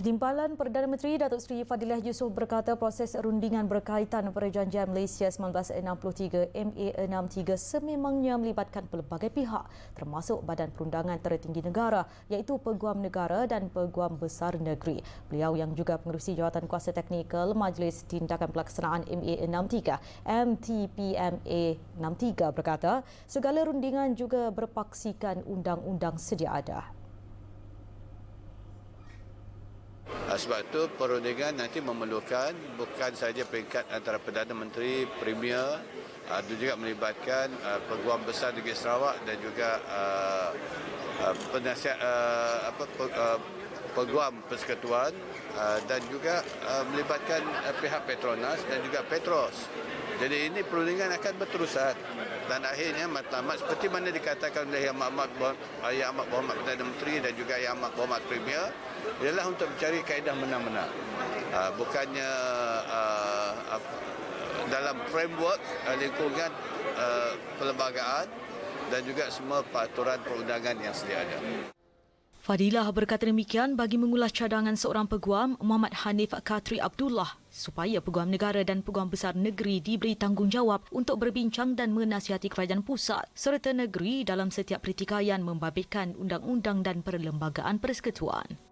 Timbalan Perdana Menteri Datuk Seri Fadilah Yusof berkata proses rundingan berkaitan Perjanjian Malaysia 1963 MA63 sememangnya melibatkan pelbagai pihak termasuk Badan Perundangan Tertinggi Negara iaitu Peguam Negara dan Peguam Besar Negeri. Beliau yang juga pengerusi jawatan kuasa teknikal Majlis Tindakan Pelaksanaan MA63 MTPMA 63 berkata segala rundingan juga berpaksikan undang-undang sedia ada. Sebab itu perundingan nanti memerlukan bukan saja peringkat antara Perdana Menteri, Premier, ah, itu juga melibatkan ah, Peguam Besar Negeri Sarawak dan juga ah, ah, penasihat ah, apa pe- ah, Peguam Persekutuan ah, dan juga ah, melibatkan ah, pihak Petronas dan juga Petros. Jadi ini perundingan akan berterusan dan akhirnya matlamat seperti mana dikatakan oleh Yang Amat Yang Amat Berhormat Perdana Menteri dan Amat Berhormat Premier ialah untuk mencari kaedah menang-menang. Uh, bukannya uh, uh, dalam framework uh, lingkungan uh, perlembagaan dan juga semua peraturan perundangan yang sedia ada. Fadilah berkata demikian bagi mengulas cadangan seorang peguam Muhammad Hanif Katri Abdullah supaya peguam negara dan peguam besar negeri diberi tanggungjawab untuk berbincang dan menasihati kerajaan pusat serta negeri dalam setiap pertikaian membabitkan undang-undang dan perlembagaan persekutuan.